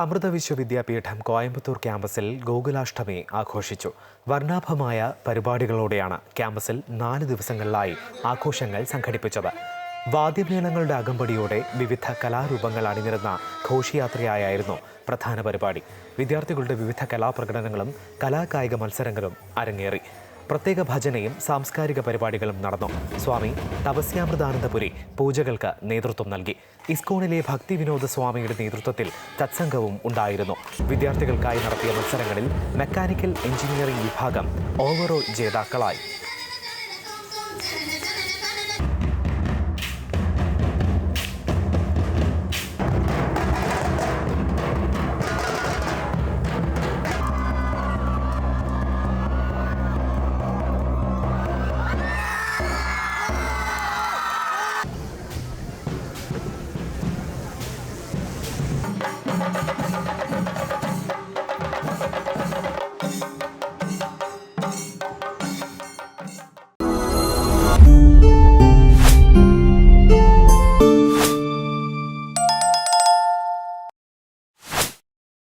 അമൃത വിശ്വവിദ്യാപീഠം കോയമ്പത്തൂർ ക്യാമ്പസിൽ ഗോകുലാഷ്ടമി ആഘോഷിച്ചു. വർണാഭമായ പരിപാടികളോടെയാണ് ക്യാമ്പസിൽ നാല് ദിവസങ്ങളിലായി ആഘോഷങ്ങൾ സംഘടിപ്പിച്ചത്. വാദ്യമേളങ്ങളുടെ അകമ്പടിയോടെ വിവിധ കലാരൂപങ്ങൾ അണിനിരുന്ന ഘോഷയാത്രയായിരുന്നു പ്രധാന പരിപാടി. വിദ്യാർത്ഥികളുടെ വിവിധ കലാപ്രകടനങ്ങളും കലാകായിക മത്സരങ്ങളും അരങ്ങേറി. പ്രത്യേക ഭജനയും സാംസ്കാരിക പരിപാടികളും നടന്നു. സ്വാമി തപസ്യാമൃതാനന്ദപുരി പൂജകൾക്ക് നേതൃത്വം നൽകി. ഇസ്കോണിലെ ഭക്തി വിനോദ സ്വാമിയുടെ നേതൃത്വത്തിൽ തത്സംഗവും ഉണ്ടായിരുന്നു. വിദ്യാർത്ഥികൾക്കായി നടത്തിയ മത്സരങ്ങളിൽ മെക്കാനിക്കൽ എഞ്ചിനീയറിംഗ് വിഭാഗം ഓവറോൾ ജേതാക്കളായി.